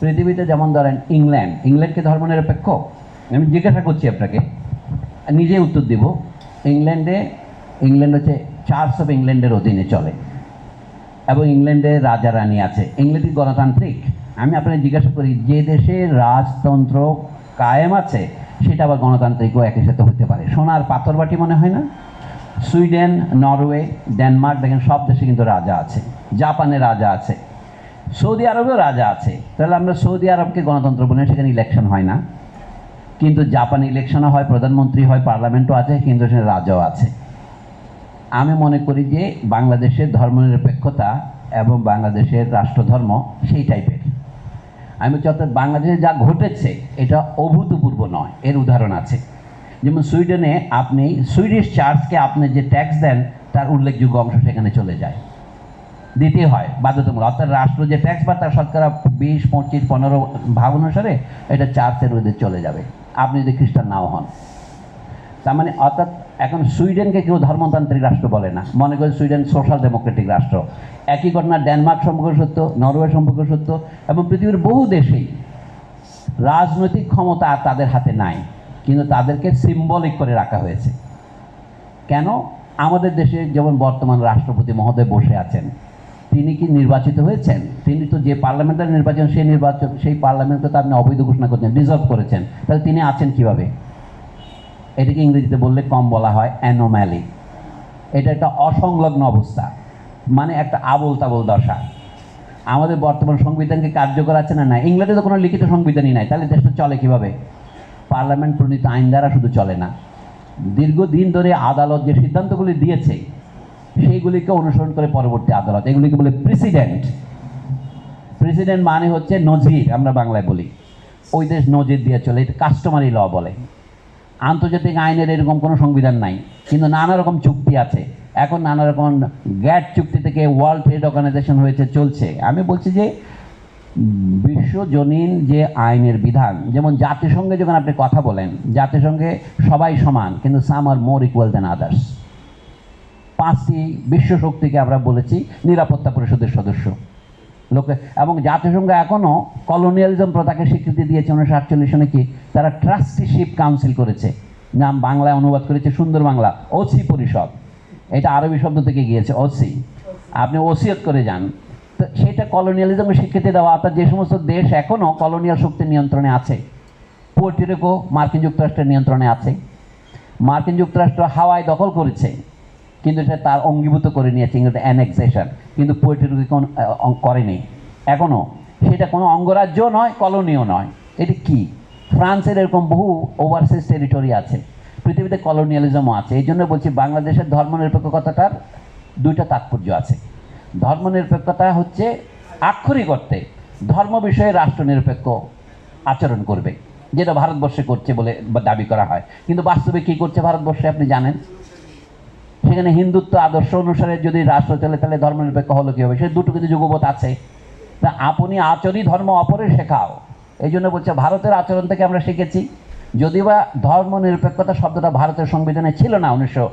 পৃথিবীতে যেমন ধরেন ইংল্যান্ড, ইংল্যান্ডকে ধর্মনিরপেক্ষ? আমি জিজ্ঞাসা করছি আপনাকে, নিজেই উত্তর দিব। ইংল্যান্ডে, ইংল্যান্ড হচ্ছে চার্চ অফ ইংল্যান্ডের অধীনে চলে, এবং ইংল্যান্ডে রাজা রানী আছে। ইংল্যান্ড গণতান্ত্রিক। আমি আপনাকে জিজ্ঞাসা করি, যে দেশে রাজতন্ত্র কায়েম আছে, সেটা আবার গণতান্ত্রিকও একই সাথে হতে পারে। সোনার পাথরবাটি মনে হয় না? সুইডেন, নরওয়ে, ডেনমার্ক, দেখেন সব দেশে কিন্তু রাজা আছে। জাপানে রাজা আছে। সৌদি আরবেও রাজা আছে। তাহলে আমরা সৌদি আরবকে গণতন্ত্র বলি সেখানে ইলেকশন হয় না। কিন্তু জাপান ইলেকশনও হয়, প্রধানমন্ত্রী হয় পার্লামেন্টও আছে, কিন্তু সেখানে রাজাও আছে। আমি মনে করি যে বাংলাদেশের ধর্মনিরপেক্ষতা এবং বাংলাদেশের রাষ্ট্রধর্ম সেই টাইপের আমি অর্থাৎ বাংলাদেশে যা ঘটেছে, এটা অভূতপূর্ব নয়, এর উদাহরণ আছে। যেমন সুইডেনে আপনি সুইডিশ চার্চকে আপনি যে ট্যাক্স দেন, তার উল্লেখযোগ্য অংশ সেখানে চলে যায়। দিতে হয়, বাধ্যতামূলক। অর্থাৎ রাষ্ট্র যে ট্যাক্স বা তার শতকরা বিশ, পঁচিশ, পনেরো ভাগ অনুসারে এটা চার্চের ওদের চলে যাবে। আপনি যদি খ্রিস্টান নাও হন। তার মানে অর্থাৎ এখন সুইডেনকে কেউ ধর্মতান্ত্রিক রাষ্ট্র বলে না। মনে করে সুইডেন সোশ্যাল ডেমোক্রেটিক রাষ্ট্র। একই ঘটনা ডেনমার্ক সম্পর্কে সত্য, নরওয়ে সম্পর্কে সত্য এবং পৃথিবীর বহু দেশেই রাজনৈতিক ক্ষমতা আর তাদের হাতে নাই, কিন্তু তাদেরকে সিম্বলিক করে রাখা হয়েছে। কেন? আমাদের দেশে যেমন বর্তমান রাষ্ট্রপতি মহোদয় বসে আছেন তিনি কি নির্বাচিত হয়েছেন? তিনি তো যে পার্লামেন্টারি নির্বাচন, সেই নির্বাচন, সেই পার্লামেন্টকে তো আপনি অবৈধ ঘোষণা করছেন ডিজলভ করেছেন। তাহলে তিনি আছেন কীভাবে? এটাকে ইংরেজিতে বললে কম বলা হয় অ্যানোম্যালি এটা একটা অসংলগ্ন অবস্থা মানে একটা আবল তাবল দশা। আমাদের বর্তমান সংবিধানকে কার্যকর আছে না না ইংল্যান্ডে তো কোনো লিখিত সংবিধানই নাই। তাহলে দেশটা চলে কীভাবে? পার্লামেন্ট প্রণীত আইন দ্বারা শুধু চলে না। দীর্ঘদিন ধরে আদালত যে সিদ্ধান্তগুলি দিয়েছে সেইগুলিকে অনুসরণ করে পরবর্তী আদালত। এগুলিকে বলে প্রেসিডেন্ট। প্রেসিডেন্ট মানে হচ্ছে নজির, আমরা বাংলায় বলি। ওই দেশ নজির দিয়ে চলে, এটা কাস্টমারি ল বলে। আন্তর্জাতিক আইনের এরকম কোনো সংবিধান নাই, কিন্তু নানা রকম চুক্তি আছে। এখন নানা রকম গ্যাট চুক্তি থেকে ওয়ার্ল্ড ট্রেড অর্গানাইজেশন হয়েছে, চলছে। আমি বলছি যে বিশ্বজনীন যে আইনের বিধান, যেমন জাতিসংঘে যখন আপনি কথা বলেন, জাতিসংঘে সবাই সমান, কিন্তু সাম আর মোর ইকুয়াল দেন আদার্স পাঁচটি বিশ্ব শক্তিকে আমরা বলেছি, নিরাপত্তা পরিষদের সদস্য। লোকে, এবং জাতিসংঘ এখনও কলোনিয়ালিজম প্রথাকে স্বীকৃতি দিয়েছে, উনিশশো আটচল্লিশ সনে কি? তারা ট্রাস্টিশিপ কাউন্সিল করেছে। নাম বাংলায় অনুবাদ করেছে সুন্দর বাংলা ওসি পরিষদ। এটা আরবি শব্দ থেকে গিয়েছে ওসি আপনি ওসিয়ত করে যান। তো সেটা কলোনিয়ালিজমকে স্বীকৃতি দেওয়া, অর্থাৎ যে সমস্ত দেশ এখনও কলোনিয়াল শক্তির নিয়ন্ত্রণে আছে পোর্টিরিকো মার্কিন যুক্তরাষ্ট্রের নিয়ন্ত্রণে আছে। মার্কিন যুক্তরাষ্ট্র হাওয়ায় দখল করেছে। কিন্তু এটা তার অঙ্গীভূত করে নিয়েছে ইংরেজি অ্যানেক্সেশন কিন্তু পোয়েট্রিকে কোন করেনি। এখনও সেটা কোনো অঙ্গরাজ্য নয়, কলোনিও নয়। এটি কি? ফ্রান্সের এরকম বহু ওভারসিজ টেরিটরি আছে। পৃথিবীতে কলোনিয়ালিজমও আছে। এই জন্য বলছি বাংলাদেশের ধর্মনিরপেক্ষতাটার দুইটা তাৎপর্য আছে। ধর্মনিরপেক্ষতা হচ্ছে আক্ষরিক অর্থে ধর্ম বিষয়ে রাষ্ট্রনিরপেক্ষ আচরণ করবে। যেটা ভারতবর্ষে করছে বলে দাবি করা হয়। কিন্তু বাস্তবে কী করছে ভারতবর্ষে আপনি জানেন? সেখানে হিন্দুত্ব আদর্শ অনুসারে যদি রাষ্ট্র চলে, তাহলে ধর্মনিরপেক্ষ হলো কী হবে সে দুটো কিন্তু যুগপথ আছে। তা আপনি আচরই ধর্ম অপরে শেখাও। এই জন্য বলছে, ভারতের আচরণ থেকে আমরা শিখেছি যদিও বা ধর্ম নিরপেক্ষতা শব্দটা ভারতের সংবিধানে ছিল না উনিশশো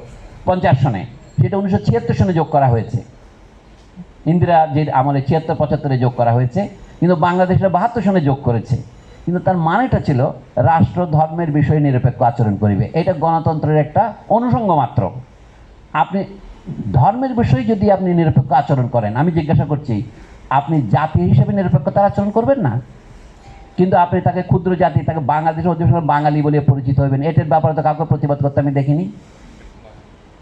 পঞ্চাশ সনে, সেটা উনিশশো ছিয়াত্তর সনে যোগ করা হয়েছে। ইন্দিরা যে আমলে ছিয়াত্তর, পঁচাত্তরে যোগ করা হয়েছে, কিন্তু বাংলাদেশের বাহাত্তর সনে যোগ করেছে। কিন্তু তার মানেটা ছিল, রাষ্ট্র ধর্মের বিষয়ে নিরপেক্ষ আচরণ করিবে। এটা গণতন্ত্রের একটা অনুষঙ্গ মাত্র। আপনি ধর্মের বিষয়ে যদি আপনি নিরপেক্ষ আচরণ করেন, আমি জিজ্ঞাসা করছি, আপনি জাতি হিসেবে নিরপেক্ষতার আচরণ করবেন না? কিন্তু আপনি তাকে ক্ষুদ্র জাতি, তাকে বাংলাদেশের অধিবেশন বাঙালি বলে পরিচিত হবেন এটার ব্যাপারে তো কাউকে প্রতিবাদ করতে আমি দেখিনি।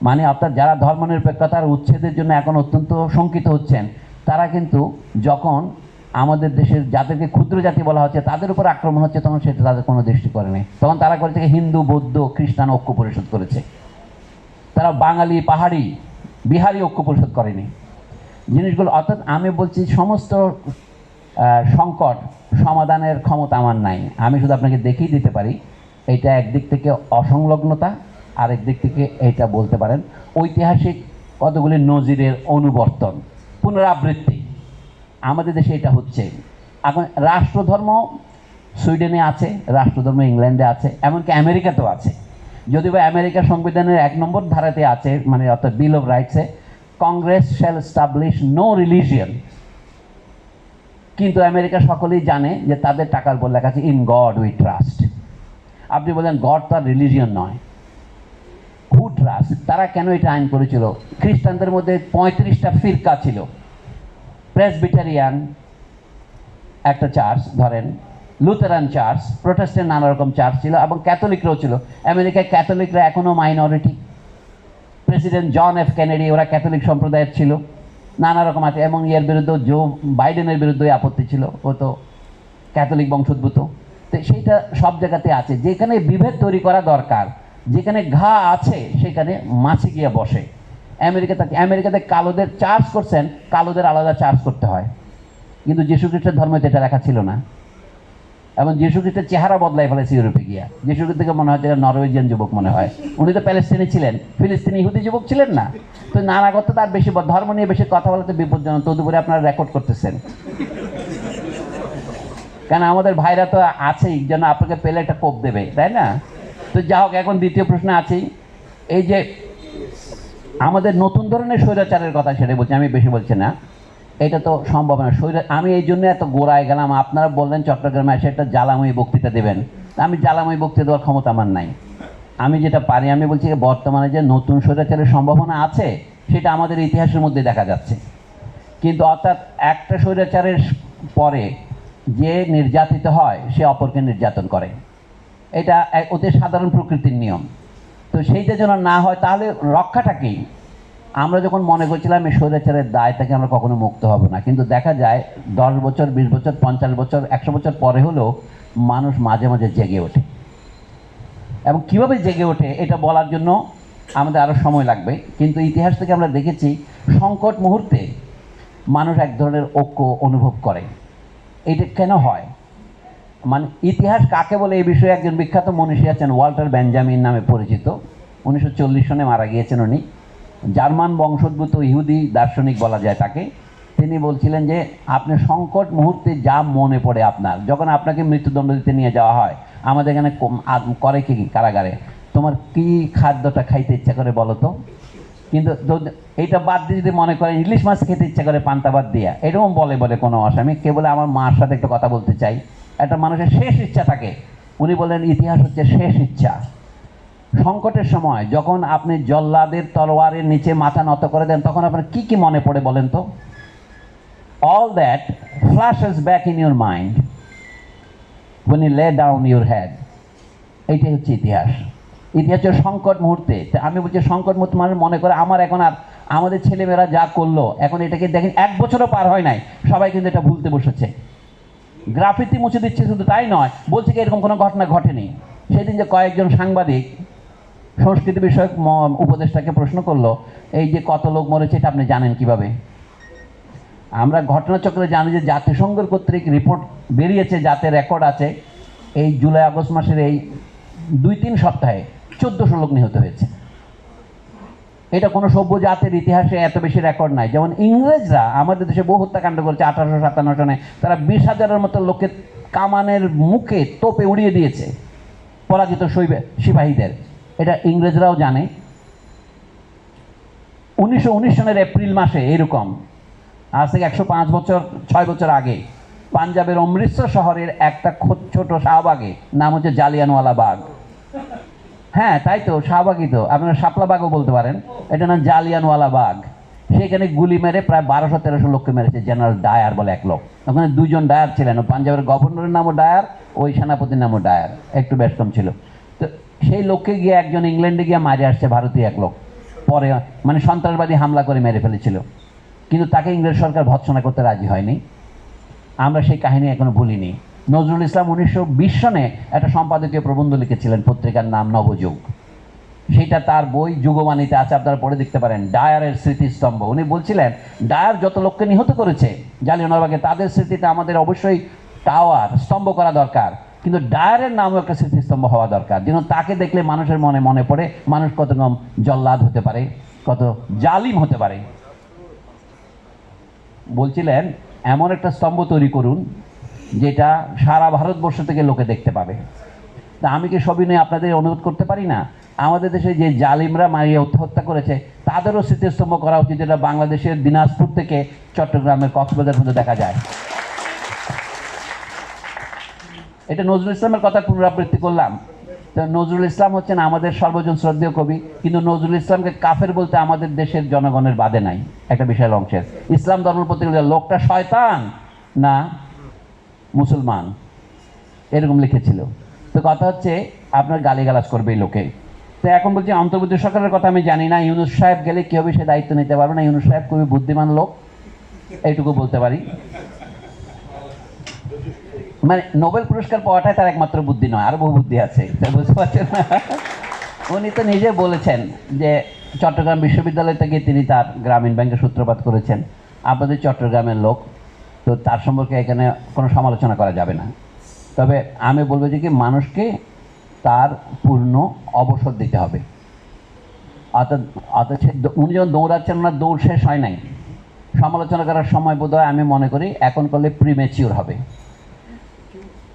মানে অর্থাৎ যারা ধর্ম ধর্মনিরপেক্ষতার উচ্ছেদের জন্য এখন অত্যন্ত শঙ্কিত হচ্ছেন, তারা কিন্তু যখন আমাদের দেশের যাদেরকে ক্ষুদ্র জাতি বলা হচ্ছে, তাদের উপর আক্রমণ হচ্ছে, তখন সেটা তাদের কোনো দৃষ্টি করে নেই। তখন তারা করেছে হিন্দু, বৌদ্ধ, খ্রিস্টান ঐক্য পরিষদ করেছে। তারা বাঙালি, পাহাড়ি, বিহারি ঐক্য পরিষদ করেনি। জিনিসগুলো অর্থাৎ আমি বলছি সমস্ত সংকট সমাধানের ক্ষমতা আমার নাই। আমি শুধু আপনাকে দেখিয়ে দিতে পারি, এটা একদিক থেকে অসংলগ্নতা আর একদিক থেকে এটা বলতে পারেন ঐতিহাসিক কতগুলি নজিরের অনুবর্তন, পুনরাবৃত্তি। আমাদের দেশে এটা হচ্ছে। এখন রাষ্ট্রধর্ম সুইডেনে আছে, রাষ্ট্রধর্ম ইংল্যান্ডে আছে, এমনকি আমেরিকাতেও আছে। যদিও আমেরিকার সংবিধানের এক নম্বর ধারাতে আছে মানে অর্থাৎ bill of রাইটসে Congress shall establish no religion কিন্তু আমেরিকা সকলেই জানে যে তাদের টাকার উপর লেখা আছে ইন গড উই ট্রাস্ট আপনি বলেন গড তার রিলিজিয়ন নয়। হু ট্রাস্ট তারা কেন এটা আইন করেছিল? খ্রিস্টানদের মধ্যে পঁয়ত্রিশটা ফিরকা ছিল। প্রেসবিটারিয়ান একটা চার্চ ধরেন লুথেরান চার্চ প্রোটেস্টেন্ট নানা রকম চার্চ ছিল এবং ক্যাথলিকরাও ছিল। আমেরিকায় ক্যাথলিকরা এখনও minority president John F Kennedy ওরা ক্যাথলিক সম্প্রদায়ের ছিল। নানা রকম আছে, এবং এর বিরুদ্ধে জো বাইডেনের বিরুদ্ধে আপত্তি ছিল। ও তো ক্যাথলিক বংশোদ্ভূত। তো সেইটা সব জায়গাতে আছে। যেখানে বিভেদ তৈরি করা দরকার, যেখানে ঘা আছে, সেখানে মাছি গিয়ে বসে। আমেরিকা আমেরিকাতে আমেরিকাতে কালোদের চার্জ করছেন, কালোদের আলাদা চার্জ করতে হয়। কিন্তু যীশু খ্রিস্টের ধর্মে এটা লেখা ছিল না। এবং যীশু খ্রিস্টের চেহারা বদলাই ফেলেছে ইউরোপে গিয়া। যীশু থেকে মনে হয় যে নরওয়েজিয়ান যুবক মনে হয়। উনি তো প্যালেস্তিনি ছিলেন। ফিলিস্তিনি ইহুদি যুবক ছিলেন না। তো নানা নানাগত তার বেশি ধর্ম নিয়ে বেশি কথা বলাতে বিপজ্জনক। তদুপরি আপনারা রেকর্ড করতেছেন। কেন আমাদের ভাইরা তো আছেই, যেন আপনাকে পেলে একটা কোপ দেবে, তাই না? তো যা হোক, এখন দ্বিতীয় প্রশ্ন আছেই। এই যে আমাদের নতুন ধরনের স্বৈরাচারের কথা সেটা বলছি, আমি বেশি বলছি না। এটা তো সম্ভব না। স্বৈরা আমি এই জন্য এত গোড়ায় গেলাম। আপনারা বললেন চট্টগ্রামে এসে একটা জ্বালাময়ী বক্তৃতা দেবেন। আমি জ্বালাময়ী বক্তৃতা দেওয়ার ক্ষমতা আমার নাই। আমি যেটা পারি, আমি বলছি বর্তমানে যে নতুন স্বৈরাচারের সম্ভাবনা আছে, সেটা আমাদের ইতিহাসের মধ্যে দেখা যাচ্ছে। কিন্তু অর্থাৎ একটা স্বৈরাচারের পরে যে নির্যাতিত হয়, সে অপরকে নির্যাতন করে। এটা অতি সাধারণ প্রকৃতির নিয়ম। তো সেইটা যেন না হয়, তাহলে রক্ষাটা কি? আমরা যখন মনে করছিলাম এই স্বৈরাচারের দায় থেকে আমরা কখনো মুক্ত হব না, কিন্তু দেখা যায় দশ বছর, বিশ বছর, পঞ্চাশ বছর, একশো বছর পরে হলেও মানুষ মাঝে মাঝে জেগে ওঠে। এবং কীভাবে জেগে ওঠে এটা বলার জন্য আমাদের আরও সময় লাগবে, কিন্তু ইতিহাস থেকে আমরা দেখেছি সংকট মুহূর্তে মানুষ এক ধরনের ঐক্য অনুভব করে। এটা কেন হয়? মানে ইতিহাস কাকে বলে এই বিষয়ে একজন বিখ্যাত মনীষী আছেন, ওয়াল্টার বেঞ্জামিন নামে পরিচিত। উনিশশো চল্লিশ সনে মারা গিয়েছেন উনি। জার্মান বংশোদ্ভূত ইহুদি দার্শনিক বলা যায় তাকে। তিনি বলছিলেন যে, আপনি সংকট মুহূর্তে যা মনে পড়ে আপনার, যখন আপনাকে মৃত্যুদণ্ড দিতে নিয়ে যাওয়া হয়, আমাদের এখানে করে কি কারাগারে? তোমার কি খাদ্যটা খাইতে ইচ্ছা করে বলো তো? কিন্তু এইটা বাদ দিয়ে যদি মনে করেন, ইলিশ মাছ খেতে ইচ্ছা করে পান্তা বাদ দিয়া, এরকম বলে বলে কোনো আসামি কে বলে আমার মার সাথে একটু কথা বলতে চাই। একটা মানুষের শেষ ইচ্ছা থাকে। উনি বলেন ইতিহাস হচ্ছে শেষ ইচ্ছা। সংকটের সময় যখন আপনি জল্লাদের তলোয়ারের নিচে মাথা নত করে দেন, তখন আপনার কি কি মনে পড়ে বলেন তো? All that flashes back in your mind when you lay down your head. এইটাই হচ্ছে ইতিহাস। ইতিহাস হচ্ছে সংকট মুহূর্তে। আমি বলছি সংকট মুহূর্তে মানুষ মনে করে আমার এখন আর আমাদের ছেলেমেয়েরা যা করল, এখন এটাকে দেখেন এক বছরও পার হয় নাই। সবাই কিন্তু এটা ভুলতে বসেছে। গ্রাফিতি মুছে দিচ্ছে শুধু তাই নয়, বলছে কি এরকম কোনো ঘটনা ঘটেনি। সেদিন যে কয়েকজন সাংবাদিক সংস্কৃতি বিষয়ক উপদেষ্টাকে প্রশ্ন করল, এই যে কত লোক মরেছে এটা আপনি জানেন কীভাবে? আমরা ঘটনাচক্রে জানি যে জাতিসংঘের কর্তৃক রিপোর্ট বেরিয়েছে, যাতে রেকর্ড আছে, এই জুলাই আগস্ট মাসের এই দুই তিন সপ্তাহে চোদ্দোশো লোক নিহত হয়েছে। এটা কোনো সভ্য জাতের ইতিহাসে এত বেশি রেকর্ড নাই। যেমন ইংরেজরা আমাদের দেশে বহু হত্যাকাণ্ড করেছে আঠারোশো সাতান্ন সনে। তারা বিশ হাজারের মতো লোককে কামানের মুখে তোপে উড়িয়ে দিয়েছে পরাজিত সিপাহীদের। এটা ইংরেজরাও জানে। উনিশশো উনিশ সনের এপ্রিল মাসে এরকম। আজ থেকে একশো পাঁচ বছর, ছয় বছর আগে পাঞ্জাবের অমৃতসর শহরের একটা ছোট শাহবাগে, নাম হচ্ছে জালিয়ানওয়ালা বাগ। হ্যাঁ তাই তো, শাহবাগই তো। আপনারা শাপলা বাগও বলতে পারেন। এটা নাম জালিয়ানওয়ালা বাগ। সেখানে গুলি মেরে প্রায় বারোশো, তেরোশো লোককে মেরেছে, জেনারেল ডায়ার বলে এক লোক। ওখানে দুজন ডায়ার ছিলেন। পাঞ্জাবের গভর্নরের নামও ডায়ার, ওই সেনাপতির নামও ডায়ার। একটু কম ছিল। সেই লোককে গিয়ে একজন ইংল্যান্ডে গিয়ে মারে আসছে ভারতীয় এক লোক। পরে মানে সন্ত্রাসবাদী হামলা করে মেরে ফেলেছিল। কিন্তু তাকে ইংরেজ সরকার ভৎসনা করতে রাজি হয়নি। আমরা সেই কাহিনী এখনও ভুলিনি। নজরুল ইসলাম উনিশশো বিশ সনে একটা সম্পাদকীয় প্রবন্ধ লিখেছিলেন পত্রিকার নাম নবযুগ। সেটা তার বই যুগবাণীতে আছে, আপনারা পড়ে দেখতে পারেন। ডায়ারের স্মৃতিস্তম্ভ। উনি বলছিলেন, ডায়ার যত লোককে নিহত করেছে জালিয়ানওয়ালাবাগে তাদের স্মৃতিতে আমাদের অবশ্যই টাওয়ার স্তম্ভ করা দরকার। কিন্তু ডায়ারের নামও একটা স্মৃতিস্তম্ভ হওয়া দরকার। যেন তাকে দেখলে মানুষের মনে মনে পড়ে, মানুষ কত রকম জল্লাদ হতে পারে, কত জালিম হতে পারে। বলছিলেন, এমন একটা স্তম্ভ তৈরি করুন, যেটা সারা ভারতবর্ষ থেকে লোকে দেখতে পাবে। তা আমি কি সবিনয় আপনাদের অনুরোধ করতে পারি না? আমাদের দেশে যে জালিমরা মারিয়ে হত্যা করেছে, তাদেরও স্মৃতিস্তম্ভ করা উচিত, যেটা বাংলাদেশের দিনাজপুর থেকে চট্টগ্রামের কক্সবাজার পর্যন্ত দেখা যায়। এটা নজরুল ইসলামের কথা পুনরাবৃত্তি করলাম। তো নজরুল ইসলাম হচ্ছেন আমাদের সর্বজন শ্রদ্ধেয় কবি, কিন্তু নজরুল ইসলামকে কাফের বলতে আমাদের দেশের জনগণের বাদে নাই, একটা বিশাল অংশের ইসলাম ধর্ম প্রতি লোকটা শয়তান না মুসলমান? এরকম লিখেছিল। তো কথা হচ্ছে, আপনার গালিগালাজ করবে লোকে। তো এখন বলছি, অন্তর্বর্তী সরকারের কথা আমি জানি না, ইউনুস সাহেব গেলে কী হবে সে দায়িত্ব নিতে পারবে না? ইউনুস সাহেব খুবই বুদ্ধিমান লোক, এইটুকু বলতে পারি। মানে নোবেল পুরস্কার পাওয়াটাই তার একমাত্র বুদ্ধি নয় আরও বহু বুদ্ধি আছে বুঝতে পারছেন? উনি তো নিজে বলেছেন যে চট্টগ্রাম বিশ্ববিদ্যালয় থেকে তিনি তার গ্রামীণ ব্যাংকে সূত্রপাত করেছেন। আপনাদের চট্টগ্রামের লোক, তো তার সম্পর্কে এখানে কোনো সমালোচনা করা যাবে না। তবে আমি বলব যে কি, মানুষকে তার পূর্ণ অবসর দিতে হবে। অর্থাৎ সে উনি যখন দৌড়াচ্ছেন, ওনার দৌড় শেষ হয় নাই। সমালোচনা করার সময় বোধহয় আমি মনে করি এখন করলে প্রিমেচিওর হবে।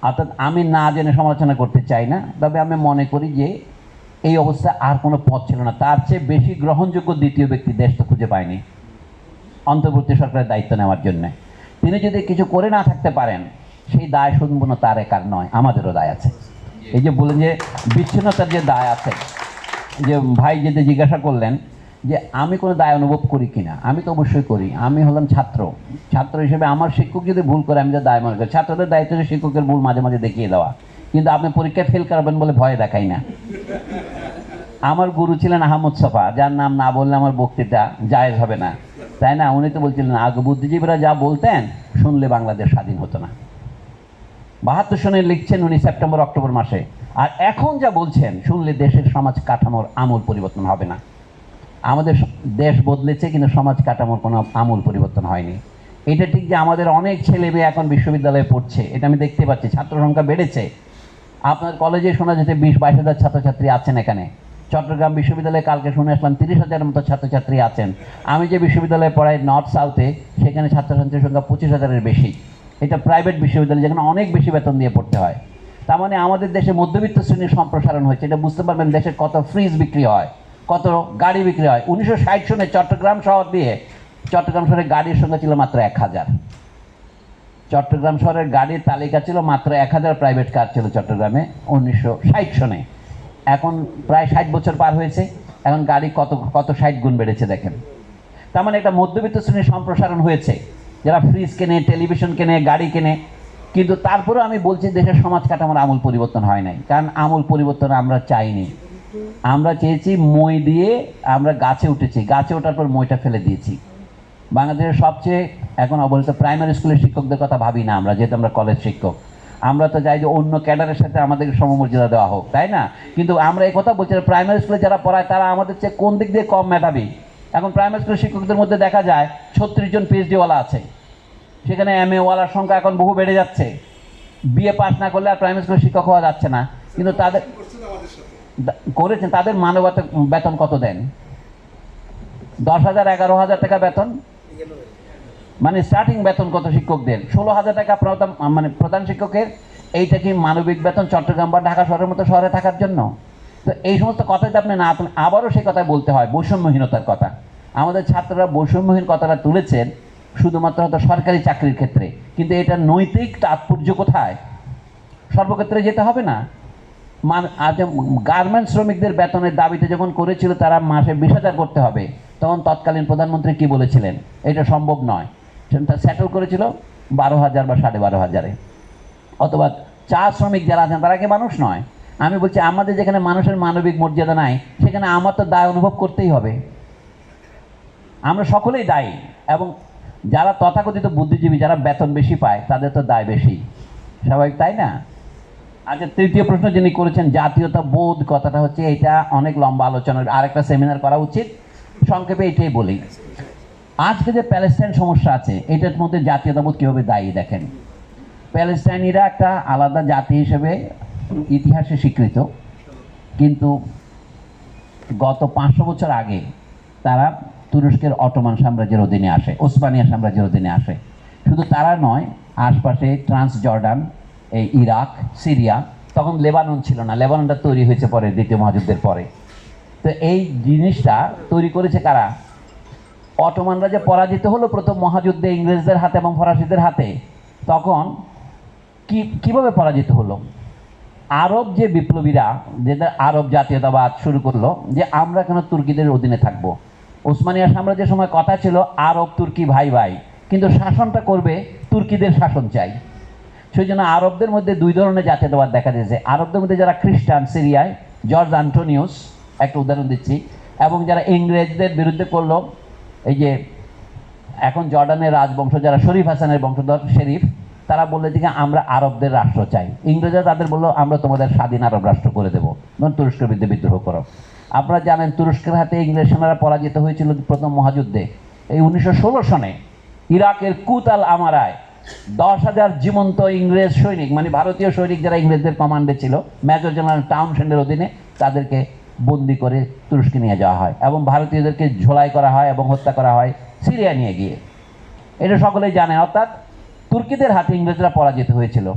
অর্থাৎ আমি না জেনে সমালোচনা করতে চাই না, তবে আমি মনে করি যে এই অবস্থায় আর কোনো পথ ছিল না। তার চেয়ে বেশি গ্রহণযোগ্য দ্বিতীয় ব্যক্তি দেশ তো খুঁজে পায়নি, অন্তর্বর্তী সরকারের দায়িত্ব নেওয়ার জন্য। তিনি যদি কিছু করে না থাকতে পারেন, সেই দায় সম্পূর্ণ তার একার নয়, আমাদেরও দায় আছে। এই যে বলেন যে বিচ্ছিন্নতার যে দায় আছে, যে ভাই যেতে জিজ্ঞাসা করলেন যে আমি কোনো দায় অনুভব করি কিনা, আমি তো অবশ্যই করি। আমি হলাম ছাত্র। ছাত্র হিসেবে আমার শিক্ষক যদি ভুল করে, আমি তো দায় মনে করি। ছাত্রদের দায়িত্ব হচ্ছে শিক্ষকের ভুল মাঝে মাঝে দেখিয়ে দেওয়া। কিন্তু আপনি পরীক্ষায় ফেল করবেন বলে ভয় দেখাই না। আমার গুরু ছিলেন আহমদ সফা, যার নাম না বললে আমার বক্তৃতা জায়েজ হবে না। তাই না? উনি তো বলছিলেন, আগে বুদ্ধিজীবীরা যা বলতেন, শুনলে বাংলাদেশ স্বাধীন হতো না। বাহাত্তর সনে লিখছেন উনি সেপ্টেম্বর অক্টোবর মাসে। আর এখন যা বলছেন, শুনলে দেশের সমাজ কাঠামোর আমূল পরিবর্তন হবে না। আমাদের দেশ বদলেছে, কিন্তু সমাজ কাঠামোর কোনো আমূল পরিবর্তন হয়নি। এটা ঠিক যে আমাদের অনেক ছেলে মেয়ে এখন বিশ্ববিদ্যালয়ে পড়ছে, এটা আমি দেখতে পাচ্ছি, ছাত্র সংখ্যা বেড়েছে। আপনার কলেজে শোনা যেতে বিশ, বাইশ হাজার ছাত্রছাত্রী আছেন এখানে। চট্টগ্রাম বিশ্ববিদ্যালয়ে কালকে শুনে আসলাম তিরিশ হাজারের মতো ছাত্রছাত্রী আছেন। আমি যে বিশ্ববিদ্যালয়ে পড়াই নর্থ সাউথে, সেখানে ছাত্রছাত্রীর সংখ্যা পঁচিশ হাজারের বেশি। এটা প্রাইভেট বিশ্ববিদ্যালয়, যেখানে অনেক বেশি বেতন দিয়ে পড়তে হয়। তার মানে আমাদের দেশে মধ্যবিত্ত শ্রেণির সম্প্রসারণ হয়েছে, এটা বুঝতে পারবেন দেশে কত ফ্রিজ বিক্রি হয়। কত গাড়ি বিক্রি হয়? উনিশশো ষাট সনে চট্টগ্রাম শহর দিয়ে। চট্টগ্রাম শহরে গাড়ির সংখ্যা ছিল মাত্র এক হাজার। চট্টগ্রাম শহরের গাড়ির তালিকা ছিল মাত্র এক হাজার প্রাইভেট কার ছিল চট্টগ্রামে উনিশশো ষাট সনে এখন প্রায় ষাট বছর পার হয়েছে। এখন গাড়ি কত কত ষাট গুণ বেড়েছে দেখেন। তার মানে একটা মধ্যবিত্ত শ্রেণির সম্প্রসারণ হয়েছে। যারা ফ্রিজ কেনে টেলিভিশন কেনে, গাড়ি কেনে। কিন্তু তারপরেও আমি বলছি দেশের সমাজ কাঠামোর আমূল পরিবর্তন হয় নাই। কারণ আমূল পরিবর্তন আমরা চাইনি। আমরা চেয়েছি মই দিয়ে আমরা গাছে উঠেছি। গাছে ওঠার পর মইটা ফেলে দিয়েছি। বাংলাদেশের সবচেয়ে এখন অবহেলিত প্রাইমারি স্কুলের শিক্ষকদের কথা ভাবি না আমরা, যেহেতু আমরা কলেজ শিক্ষক। আমরা তো চাই যে অন্য ক্যাডারের সাথে আমাদের সমমর্যাদা দেওয়া হোক, তাই না? কিন্তু আমরা এই কথা বলছি প্রাইমারি স্কুলে যারা পড়ায় তারা আমাদের চেয়ে কোন দিক দিয়ে কম মেধাবী? এখন প্রাইমারি স্কুলের শিক্ষকদের মধ্যে দেখা যায় ছত্রিশ জন পিএইচডিওয়ালা আছে। সেখানে এম এ ওয়ালার সংখ্যা এখন বহু বেড়ে যাচ্ছে। বিএ পাস না করলে আর প্রাইমারি স্কুলের শিক্ষক হওয়া যাচ্ছে না। কিন্তু তাদের করেছেন, তাদের মানবতা বেতন কত দেন? দশ হাজার, এগারো হাজার টাকা বেতন? মানে স্টার্টিং বেতন কত শিক্ষকদের ষোলো হাজার টাকা প্রধান মানে প্রধান শিক্ষকের, এইটা কি মানবিক বেতন চট্টগ্রাম বা ঢাকা শহরের মতো শহরে থাকার জন্য? তো এই সমস্ত কথাই তো আপনি না আবারও সেই কথাই বলতে হয়, বৈষম্যহীনতার কথা। আমাদের ছাত্ররা বৈষম্যহীন কথাটা তুলেছেন, শুধুমাত্র হয়তো সরকারি চাকরির ক্ষেত্রে। কিন্তু এটা নৈতিক তাৎপর্য কোথায়? সর্বক্ষেত্রে যেতে হবে না? গার্মেন্টস শ্রমিকদের বেতনের দাবিতে যখন করেছিল তারা মাসে বিশ হাজার করতে হবে, তখন তৎকালীন প্রধানমন্ত্রী কি বলেছিলেন? এটা সম্ভব নয়। সেটা সেটেল করেছিল বারো হাজার বা সাড়ে বারো হাজারে। অথবা চা শ্রমিক যারা আছেন, তারা কি মানুষ নয়? আমি বলছি, আমাদের যেখানে মানুষের মানবিক মর্যাদা নাই, সেখানে আমার তো দায় অনুভব করতেই হবে। আমরা সকলেই দায়ী এবং যারা তথাকথিত বুদ্ধিজীবী, যারা বেতন বেশি পায়, তাদের তো দায় বেশি। স্বাভাবিক তাই না? আচ্ছা তৃতীয় প্রশ্ন যিনি করেছেন, জাতীয়তা বোধ কথাটা হচ্ছে এটা অনেক লম্বা আলোচনার, আরেকটা সেমিনার করা উচিত। সংক্ষেপে এটাই বলি। আজকে যে প্যালেস্টাইন সমস্যা আছে, এটার মধ্যে জাতীয়তাবোধ কীভাবে দায়ী দেখেন? প্যালেস্টাইনিরা একটা আলাদা জাতি হিসেবে ইতিহাসে স্বীকৃত, কিন্তু গত পাঁচশো বছর আগে তারা তুরস্কের অটোমান সাম্রাজ্যের অধীনে আসে, ওসমানিয়া সাম্রাজ্যের অধীনে আসে। শুধু তারা নয়, আশপাশে ট্রান্স জর্ডান এই ইরাক, সিরিয়া, তখন লেবানন ছিল না। লেবাননটা তৈরি হয়েছে পরে, দ্বিতীয় মহাযুদ্ধের পরে। তো এই জিনিসটা তৈরি করেছে কারা? অটোমানরা যে পরাজিত হলো প্রথম মহাযুদ্ধে ইংরেজদের হাতে এবং ফরাসিদের হাতে, তখন কি, কীভাবে পরাজিত হলো? আরব যে বিপ্লবীরা যেটা আরব জাতীয়তাবাদ শুরু করল, যে আমরা কেন তুর্কিদের অধীনে থাকব? ওসমানিয়া সাম্রাজ্যের সময় কথা ছিল, আরব, তুর্কি ভাই ভাই কিন্তু শাসনটা করবে, তুর্কিদের শাসন চাই। সেই জন্য আরবদের মধ্যে দুই ধরনের জাতীয়তাবাদ দেখা দিয়েছে। আরবদের মধ্যে যারা খ্রিস্টান, সিরিয়ায়, জর্জ আন্টোনিউস একটা উদাহরণ দিচ্ছি, এবং যারা ইংরেজদের বিরুদ্ধে করল, এই যে এখন জর্ডানের রাজবংশ, যারা শরীফ হাসানের বংশধর শরীফ, তারা বললে যে আমরা আরবদের রাষ্ট্র চাই। ইংরেজরা তাদের বলল, আমরা তোমাদের স্বাধীন আরব রাষ্ট্র করে দেবো। ধরুন তুরস্কের বিরুদ্ধে বিদ্রোহ করো। আপনারা জানেন, তুরস্কের হাতে ইংরেজ সেনারা পরাজিত হয়েছিল প্রথম মহাযুদ্ধে। এই উনিশশো ষোলো সনে ইরাকের কুতাল আমারায় দশ হাজার জীবন্ত ইংরেজ সৈনিক মানে ভারতীয় সৈনিক যারা ইংরেজদের কমান্ডে ছিল মেজর জেনারেল টাউনশেন্ডের অধীনে তাদেরকে বন্দি করে তুরস্কে নিয়ে যাওয়া হয় এবং ভারতীয়দেরকে ঝোলাই করা হয় এবং হত্যা করা হয় সিরিয়া নিয়ে গিয়ে। এটা সকলেই জানে, অর্থাৎ তুর্কিদের হাতে ইংরেজরা পরাজিত হয়েছিল।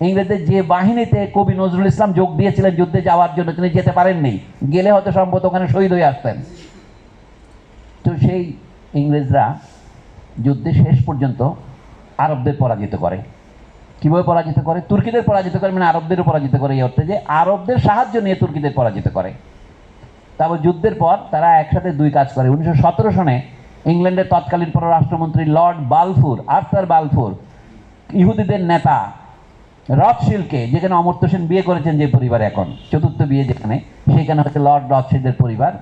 ইংরেজদের যে বাহিনীতে কবি নজরুল ইসলাম যোগ দিয়েছিলেন যুদ্ধে যাওয়ার জন্য, তিনি যেতে পারেননি। গেলে হয়তো সম্ভবত ওখানে শহীদ হয়ে আসতেন। তো সেই ইংরেজরা যুদ্ধে শেষ পর্যন্ত আরবদের পরাজিত করে। কীভাবে পরাজিত করে? তুর্কিদের পরাজিত করে মানে আরবদেরও পরাজিত করে এই অর্থে যে আরবদের সাহায্য নিয়ে তুর্কিদের পরাজিত করে। তারপর যুদ্ধের পর তারা একসাথে দুই কাজ করে। উনিশশো সতেরো সনে ইংল্যান্ডের তৎকালীন পররাষ্ট্রমন্ত্রী লর্ড বালফুর, আর্থার বালফুর, ইহুদিদের নেতা রথশিলকে, যেখানে অমর্ত্য সেন বিয়ে করেছেন যে পরিবার এখন, চতুর্থ বিয়ে যেখানে, সেখানে হচ্ছে লর্ড রথশিল্ডের পরিবার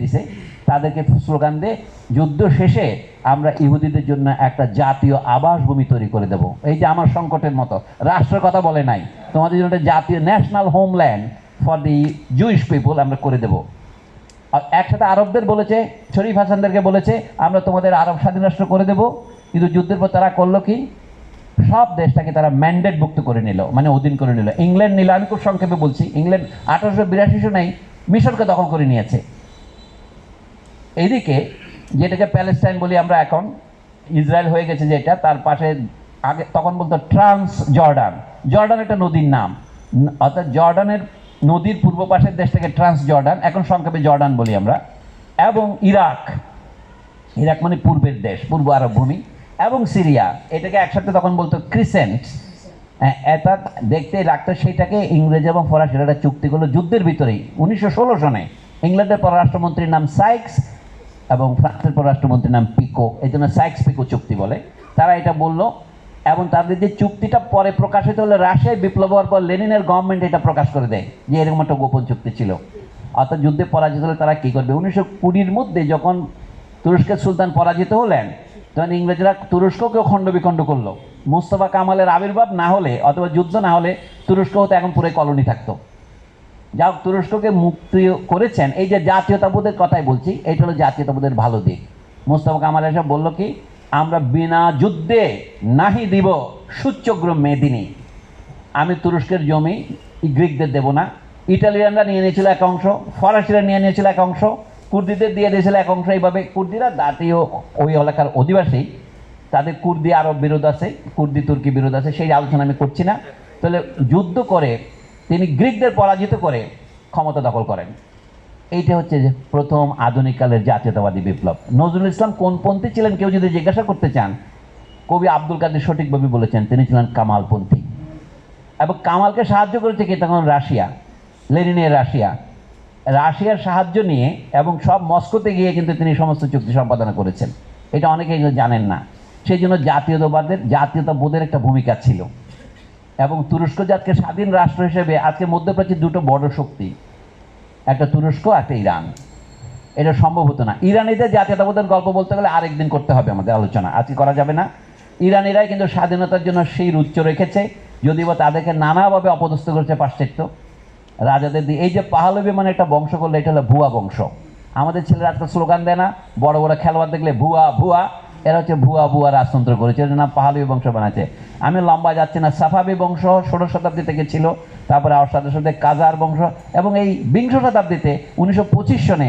প্যারিসে তাদেরকে স্লোগান দিয়ে যুদ্ধ শেষে আমরা ইহুদিদের জন্য একটা জাতীয় আবাসভূমি তৈরি করে দেব। এই যে আমার সংকটের মতো, রাষ্ট্রের কথা বলে নাই, তোমাদের জন্য একটা জাতীয় national homeland for the Jewish people আমরা করে দেবো। আর একসাথে আরবদের বলেছে, শরীফ হাসানদেরকে বলেছে, আমরা তোমাদের আরব স্বাধীন রাষ্ট্র করে দেব। কিন্তু যুদ্ধের পর তারা করল কি? সব দেশটাকে তারা ম্যান্ডেট মুক্ত করে নিল মানে অধীন করে নিল। ইংল্যান্ড নিল, আমি খুব সংক্ষেপে বলছি, ইংল্যান্ড আঠারোশো বিরাশি সনেই মিশরকে দখল করে নিয়েছে। এইদিকে যেটাকে প্যালেস্টাইন বলি আমরা এখন, ইসরায়েল হয়ে গেছে যেটা, তার পাশে আগে তখন বলতো ট্রান্স জর্ডান জর্ডান একটা নদীর নাম। অর্থাৎ জর্ডানের নদীর পূর্ব পাশের দেশটাকে ট্রান্স জর্ডান এখন সংক্ষেপে জর্ডান বলি আমরা, এবং ইরাক। ইরাক মানে পূর্বের দেশ, পূর্ব আরব ভূমি, এবং সিরিয়া। এটাকে একসাথে তখন বলতো ক্রিসেন্ট। এটা দেখতে লাগতো সেটাকে ইংরেজ এবং ফরাসিরা চুক্তি করল যুদ্ধের ভিতরেই, উনিশশো ষোলো সনে। ইংল্যান্ডের পররাষ্ট্রমন্ত্রীর নাম সাইক্স এবং ফ্রান্সের পররাষ্ট্রমন্ত্রীর নাম পিকো, এই জন্য সাইক্স পিকো চুক্তি বলে। তারা এটা বলল, এবং তাদের যে চুক্তিটা পরে প্রকাশিত হলো, রাশিয়ায় বিপ্লব হওয়ার পর লেনিনের গভর্নমেন্ট এটা প্রকাশ করে দেয়, যে এরকম একটা গোপন চুক্তি ছিল। অর্থাৎ যুদ্ধে পরাজিত হলে তারা কী করবে? উনিশশো কুড়ির মধ্যে যখন তুরস্কের সুলতান পরাজিত হলেন, তখন ইংরেজরা তুরস্ককেও খণ্ড বিখণ্ড করল। মুস্তফা কামালের আবির্ভাব না হলে, অথবা যুদ্ধ না হলে, তুরস্ক হতে এখন পুরো কলোনি থাকতো। যা তুরস্ককে মুক্তি করেছেন। এই যে জাতীয়তাবোধের কথাই বলছি, এটা হলো জাতীয়তাবোধের ভালো দিক। মোস্তফা কামাল এসব বলল কি, আমরা বিনা যুদ্ধে নাহি দিব সুচ্চগ্র মেদিনী। আমি তুরস্কের জমি গ্রিকদের দেব না। ইটালিয়ানরা নিয়ে নিয়েছিল এক অংশ, ফরাসিরা নিয়ে নিয়েছিল এক অংশ, কুর্দিদের দিয়ে দিয়েছিল এক অংশ। এইভাবে কুর্দিরা জাতীয় ওই এলাকার অধিবাসী। তাদের কুর্দি আরব বিরোধ আছে, কুর্দি তুর্কি বিরোধ আছে, সেই আলোচনা আমি করছি না। তাহলে যুদ্ধ করে তিনি গ্রিকদের পরাজিত করে ক্ষমতা দখল করেন। এইটা হচ্ছে যে প্রথম আধুনিককালের জাতীয়তাবাদী বিপ্লব। নজরুল ইসলাম কোন পন্থী ছিলেন, কেউ যদি জিজ্ঞাসা করতে চান, কবি আব্দুল কাদের সঠিকভাবে বলেছেন, তিনি ছিলেন কামালপন্থী। এবং কামালকে সাহায্য করেছে কি? তখন রাশিয়া, লেনিনের রাশিয়া। রাশিয়ার সাহায্য নিয়ে এবং সব মস্কোতে গিয়ে কিন্তু তিনি সমস্ত চুক্তি সম্পাদনা করেছেন। এটা অনেকেই জানেন না। সেই জন্য জাতীয়তাবাদের, জাতীয়তাবোধের একটা ভূমিকা ছিল। এবং তুরস্ক জাতকে স্বাধীন রাষ্ট্র হিসেবে আজকে মধ্যপ্রাচ্যের দুটো বড় শক্তি। একটা তুরস্ক, একটা ইরান। এটা সম্ভব হতো না। ইরানিদের জাতীয়তাবোধের গল্প বলতে গেলে আরেকদিন করতে হবে আমাদের আলোচনা। আজকে করা যাবে না। ইরানিরাই কিন্তু স্বাধীনতার জন্য সেই উচ্চ রেখেছে, যদিও বা তাদেরকে নানাভাবে অপদস্থ করেছে পাশ্চাত্য। রাজাদের দিয়ে এই যে পাহালবি মানে একটা বংশ করলে, এটা হলো ভুয়া বংশ। আমাদের ছেলেরা আজকাল স্লোগান দেয় না, বড় বড় খেলোয়াড় দেখলে ভুয়া ভুয়া। এরা হচ্ছে ভুয়া ভুয়া রাজতন্ত্র করেছে এর নাম পাহালবি বংশ বানাচ্ছে। আমি লম্বা যাচ্ছি না, সাফাবি বংশ ষোড়শ শতাব্দী থেকে ছিল, তারপরে আর সাথে সাথে কাজার বংশ, এবং এই বিংশ শতাব্দীতে উনিশশো পঁচিশ সনে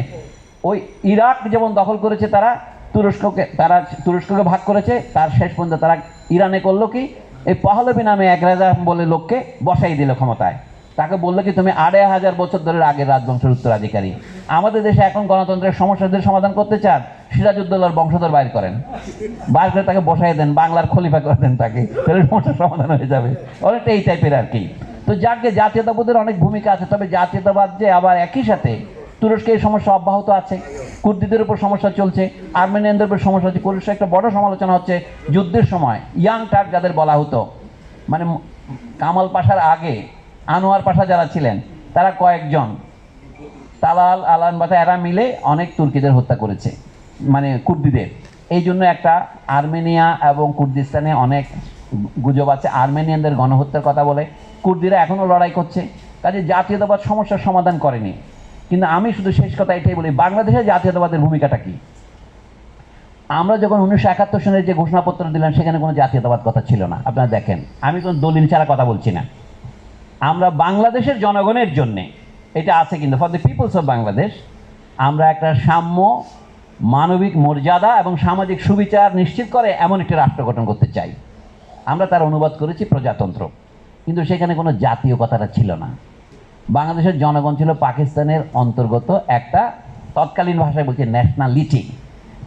ওই ইরাক যেমন দখল করেছে তারা, তুরস্ককে তারা তুরস্ককে ভাগ করেছে, তার শেষ পর্যন্ত তারা ইরানে করল কি, এই পহলবি নামে এক রাজা বলে লোককে বসাই দিল ক্ষমতায়। তাকে বলল কি, তুমি আড়াই হাজার বছর ধরে আগের রাজবংশের উত্তরাধিকারী। আমাদের দেশে এখন গণতন্ত্রের সমস্যাদের সমাধান করতে চান সিরাজউদ্দৌলার বংশধর বাইর করেন। বাইর করে তাকে বসাই দেন, বাংলার খলিফা করে দেন তাকে। তাহলে সমস্যার সমাধান হয়ে যাবে। অনেকটা এই টাইপের আর কি। তো যাকে জাতীয়তাবাদের অনেক ভূমিকা আছে, তবে জাতীয়তাবাদ যে আবার একই সাথে তুরস্কে এই সমস্যা অব্যাহত আছে, কুর্দিদের উপর সমস্যা চলছে, আর্মেনিয়ানদের উপর সমস্যা হচ্ছে। তুরস্কে একটা বড় সমালোচনা হচ্ছে যুদ্ধের সময়, ইয়াং টার্ক যাদের বলা হতো। মানে কামাল পাশার আগে আনোয়ার পাশা যারা ছিলেন, তারা কয়েকজন। তালাল, আলান বাতা, এরা মিলে অনেক তুর্কিদের হত্যা করেছে। মানে কুর্দিদের। এই জন্য একটা আর্মেনিয়া এবং কুর্দিস্তানে অনেক গুজব আছে। আর্মেনিয়ানদের গণহত্যার কথা বলে। কুর্দিরা এখনও লড়াই করছে। কাজে জাতীয়তাবাদ সমস্যার সমাধান করেনি। কিন্তু আমি শুধু শেষ কথা এটাই বলি, বাংলাদেশের জাতীয়তাবাদের ভূমিকাটা কি? আমরা যখন উনিশশো একাত্তর সনের যে ঘোষণাপত্র দিলাম সেখানে কোনো জাতীয়তাবাদ কথা ছিল না। আপনারা দেখেন, আমি কোনো দলিল ছাড়া কথা বলছি না। আমরা বাংলাদেশের জনগণের জন্যে, এটা আছে কিন্তু for the peoples of Bangladesh আমরা একটা সাম্য মানবিক মর্যাদা এবং সামাজিক সুবিচার নিশ্চিত করে এমন একটি রাষ্ট্র গঠন করতে চাই। আমরা তার অনুবাদ করেছি প্রজাতন্ত্র। কিন্তু সেখানে কোনো জাতীয় কথাটা ছিল না। বাংলাদেশের জনগণ ছিল পাকিস্তানের অন্তর্গত একটা তৎকালীন ভাষায় বলছি ন্যাশনালিটি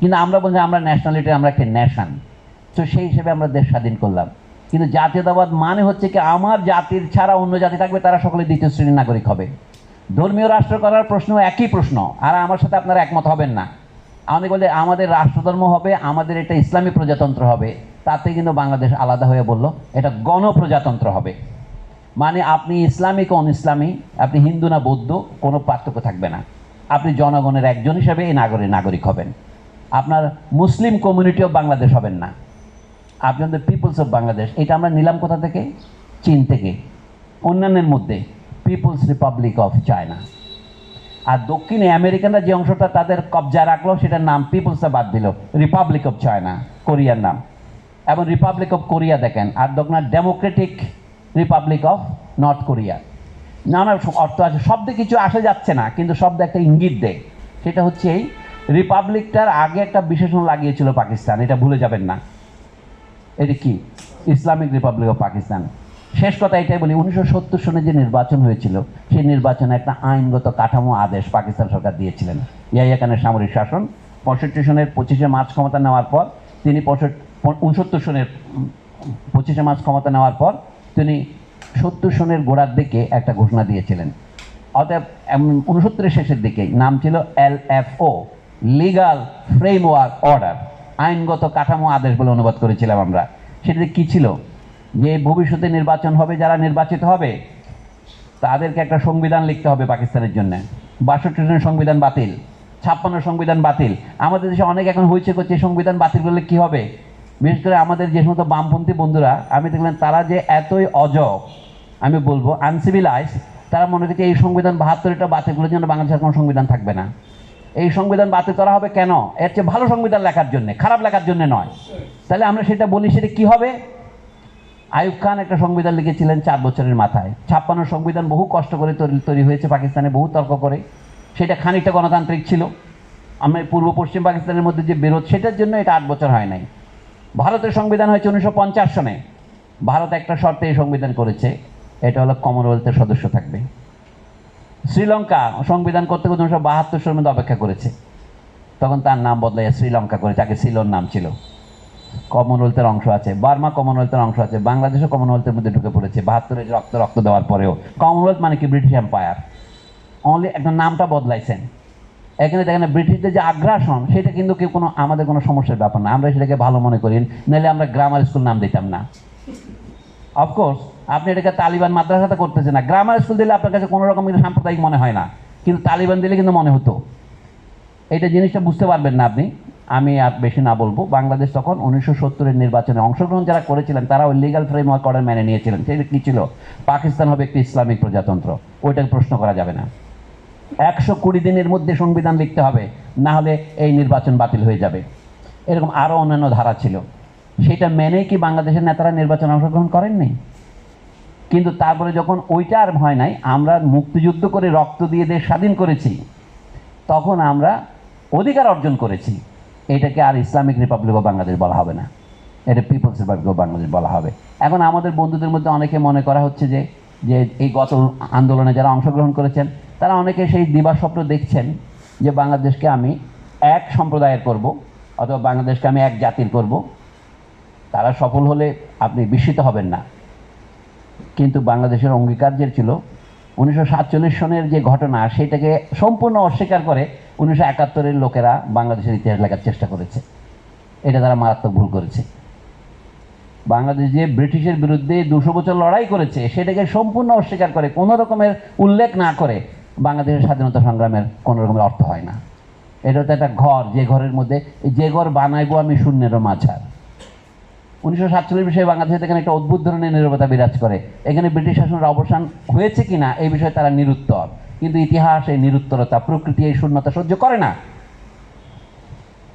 কিন্তু আমরা বলছি আমরা ন্যাশনালিটি আমরা একটা ন্যাশন তো সেই হিসেবে আমরা দেশ স্বাধীন করলাম। কিন্তু জাতীয়তাবাদ মানে হচ্ছে কি আমার জাতির ছাড়া অন্য জাতি থাকবে, তারা সকলে দ্বিতীয় শ্রেণির নাগরিক হবে। ধর্মীয় রাষ্ট্র করার প্রশ্ন একই প্রশ্ন, আর আমার সাথে আপনারা একমত হবেন না। আমাদের বলে আমাদের রাষ্ট্রধর্ম হবে, আমাদের এটা ইসলামী প্রজাতন্ত্র হবে। তাতে কিন্তু বাংলাদেশ আলাদা হয়ে বলল, এটা গণপ্রজাতন্ত্র হবে। মানে আপনি ইসলামিক অন ইসলামী আপনি হিন্দু না বৌদ্ধ, কোনো পার্থক্য থাকবে না। আপনি জনগণের একজন হিসাবে এই নাগরিক নাগরিক হবেন। আপনার মুসলিম কমিউনিটি অফ বাংলাদেশ হবেন না। আপনি দ্য পিপলস অফ বাংলাদেশ। এটা আমরা নিলাম কোথা থেকে? চীন থেকে। অন্যান্যের মধ্যে পিপলস রিপাবলিক অফ চায়না আর দক্ষিণে আমেরিকানরা যে অংশটা তাদের কবজায় রাখল, সেটার নাম পিপলসে বাদ দিল। রিপাবলিক অফ চায়না কোরিয়ার নাম। এবং রিপাবলিক অফ কোরিয়া দেখেন, আর দক্ষিণ democratic republic of North Korea নানা অর্থ আছে, শব্দে কিছু আসে যাচ্ছে না, কিন্তু শব্দ একটা ইঙ্গিত দেয়। সেটা হচ্ছে এই রিপাবলিকটার আগে একটা বিশেষণ লাগিয়েছিল পাকিস্তান, এটা ভুলে যাবেন না। এটা কি? ইসলামিক রিপাবলিক অফ পাকিস্তান শেষ কথা এটাই বলি, উনিশশো সত্তর সনে যে নির্বাচন হয়েছিল, সেই নির্বাচনে একটা আইনগত কাঠামো আদেশ পাকিস্তান সরকার দিয়েছিলেন। ইয়াহিয়া খানের সামরিক শাসন, পঁয়ষট্টি সনের পঁচিশে মার্চ ক্ষমতা নেওয়ার পর তিনি পঁয়ষট্টি, উনসত্তর সনের পঁচিশে মার্চ ক্ষমতা নেওয়ার পর তিনি সত্তর সনের গোড়ার দিকে একটা ঘোষণা দিয়েছিলেন। অতএব উনসত্তরের শেষের দিকে নাম ছিল L F O legal framework order আইনগত কাঠামো আদেশ বলে অনুবাদ করেছিলাম আমরা। সেটাতে কি ছিল? যে ভবিষ্যতে নির্বাচন হবে, যারা নির্বাচিত হবে, তাদেরকে একটা সংবিধান লিখতে হবে পাকিস্তানের জন্য। বাষট্টি সংবিধান বাতিল, ছাপ্পান্ন সংবিধান বাতিল। আমাদের দেশে অনেক এখন হয়েছে করছে সংবিধান বাতিল করলে কি হবে? বিশেষ করে আমাদের যে সমস্ত বামপন্থী বন্ধুরা, আমি দেখলাম তারা যে এতই অজ আমি বলব আনসিভিলাইজ তারা মনে করছে এই সংবিধান বাহাত্তরটা বাতিল করার জন্য বাংলাদেশের কোনো সংবিধান থাকবে না। এই সংবিধান বাতিল করা হবে কেন? এর চেয়ে ভালো সংবিধান লেখার জন্য, খারাপ লেখার জন্য নয়। তাহলে আমরা সেটা বলি, সেটা কি হবে? আইয়ুব খান একটা সংবিধান লিখেছিলেন চার বছরের মাথায়। ছাপ্পান্ন সংবিধান বহু কষ্ট করে তৈরি হয়েছে, পাকিস্তানে বহু তর্ক করে। সেটা খানিকটা গণতান্ত্রিক ছিল। আমরা পূর্ব পশ্চিম পাকিস্তানের মধ্যে যে বিরোধ, সেটার জন্য এটা আট বছর হয় নাই। ভারতের সংবিধান হয়েছে উনিশশো পঞ্চাশ সনে। ভারত একটা শর্তে এই সংবিধান করেছে। এটা হলো কমনওয়েলথের সদস্য থাকবে। শ্রীলঙ্কা সংবিধান করতে করতে উনিশশো বাহাত্তর সনের মধ্যে অপেক্ষা করেছে। তখন তার নাম বদলাইয়া শ্রীলঙ্কা করেছে। আগে সিলোর নাম ছিল। কমনওয়েলথের অংশ আছে, বার্মা কমনওয়েলথের অংশ আছে, বাংলাদেশও কমনওয়েলথের মধ্যে ঢুকে পড়েছে। বাহাত্তরে রক্ত রক্ত দেওয়ার পরেও। কমনওয়েলথ মানে কি? ব্রিটিশ এম্পায়ার অনলি একটা নামটা বদলাইছেন। এখানে দেখেন ব্রিটিশদের যে আগ্রাসন, সেটা কিন্তু কেউ কোনো, আমাদের কোনো সমস্যার ব্যাপার না। আমরা সেটাকে ভালো মনে করি। নাহলে আমরা গ্রামার স্কুল নাম দিতাম না। অফকোর্স আপনি এটাকে তালিবান মাদ্রাসাতে করতেছেন না। গ্রামার স্কুল দিলে আপনার কাছে কোনো রকম কিন্তু সাম্প্রদায়িক মনে হয় না। কিন্তু তালিবান দিলে কিন্তু মনে হতো। এইটা জিনিসটা বুঝতে পারবেন না আপনি। আমি আর বেশি না বলব। বাংলাদেশ তখন উনিশশো সত্তরের নির্বাচনে অংশগ্রহণ যারা করেছিলেন, তারা ওই লিগাল ফ্রেমওয়ার্ক অর্ডার মেনে নিয়েছিলেন। সেটা কী ছিল? পাকিস্তান হবে একটি ইসলামিক প্রজাতন্ত্র। ওইটাকে প্রশ্ন করা যাবে না। একশো কুড়ি দিনের মধ্যে সংবিধান লিখতে হবে, না হলে এই নির্বাচন বাতিল হয়ে যাবে। এরকম আরও অন্যান্য ধারা ছিল। সেটা মেনেই কি বাংলাদেশের নেতারা নির্বাচনে অংশগ্রহণ করেননি? কিন্তু তারপরে যখন ওইটা আর ভয় নাই, আমরা মুক্তিযুদ্ধ করে রক্ত দিয়ে দেশ স্বাধীন করেছি, তখন আমরা অধিকার অর্জন করেছি। এটাকে আর ইসলামিক রিপাবলিক অফ বাংলাদেশ বলা হবে না। এটা পিপলস রিপাবলিক অফ বাংলাদেশ বলা হবে। এখন আমাদের বন্ধুদের মধ্যে অনেকে মনে করা হচ্ছে যে যে এই গত আন্দোলনে যারা অংশগ্রহণ করেছেন, তারা অনেকে সেই দিবাস্বপ্ন দেখছেন যে বাংলাদেশকে আমি এক সম্প্রদায়ের করব অথবা বাংলাদেশকে আমি এক জাতির করব। তারা সফল হলে আপনি বিস্মিত হবেন না। কিন্তু বাংলাদেশের অঙ্গীকার যে ছিল উনিশশো সাতচল্লিশ সনের যে ঘটনা সেটাকে সম্পূর্ণ অস্বীকার করে উনিশশো একাত্তরের লোকেরা বাংলাদেশের ইতিহাস লেখার চেষ্টা করেছে। এটা তারা মারাত্মক ভুল করেছে। বাংলাদেশ যে ব্রিটিশের বিরুদ্ধে দুশো বছর লড়াই করেছে, সেটাকে সম্পূর্ণ অস্বীকার করে, কোনো রকমের উল্লেখ না করে বাংলাদেশের স্বাধীনতা সংগ্রামের কোনো রকমের অর্থ হয় না। এটা তো একটা ঘর, যে ঘরের মধ্যে, যে ঘর বানাইবো আমি শূন্যেরও মাঝার। উনিশশো সাতচল্লিশ বিষয়ে বাংলাদেশে এখানে একটা অদ্ভুত ধরনের নিরবতা বিরাজ করে। এখানে ব্রিটিশ শাসনের অবসান হয়েছে কিনা, এই বিষয়ে তারা নিরুত্তর। কিন্তু ইতিহাস এই নিরুত্তরতা, প্রকৃতি এই শূন্যতা সহ্য করে না।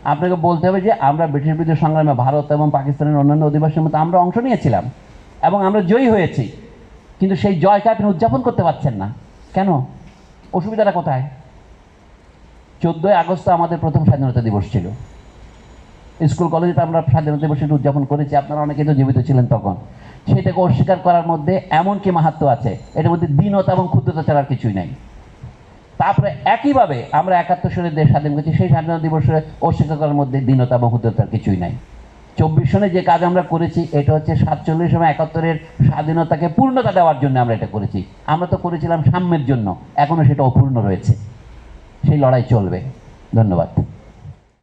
আপনাকে বলতে হবে যে, আমরা ব্রিটিশ বিরুদ্ধে সংগ্রামে ভারত এবং পাকিস্তানের অন্যান্য অধিবাসীর মতো আমরা অংশ নিয়েছিলাম এবং আমরা জয়ী হয়েছি। কিন্তু সেই জয়কে আপনি উদযাপন করতে পারছেন না। কেন? অসুবিধাটা কোথায়? চোদ্দোই আগস্ট আমাদের প্রথম স্বাধীনতা দিবস ছিল। স্কুল কলেজে আমরা স্বাধীনতা দিবস উদযাপন করেছি, আপনারা অনেকেই তো জীবিত ছিলেন তখন। সেটাকে অস্বীকার করার মধ্যে এমন কি মাহাত্ম আছে? এটার মধ্যে দীনতা এবং ক্ষুদ্রতা ছাড়ার কিছুই নাই। তারপরে একইভাবে আমরা একাত্তর সনের দেশ স্বাধীন করেছি, সেই স্বাধীনতা দিবসে অস্বীকার করার মধ্যে দীনতা এবং ক্ষুদ্রতার কিছুই নাই। চব্বিশ সনে যে কাজ আমরা করেছি, এটা হচ্ছে সাতচল্লিশ এবং একাত্তরের স্বাধীনতাকে পূর্ণতা দেওয়ার জন্য আমরা এটা করেছি। আমরা তো করেছিলাম সাম্যের জন্য এখনও সেটা অপূর্ণ রয়েছে। সেই লড়াই চলবে। ধন্যবাদ।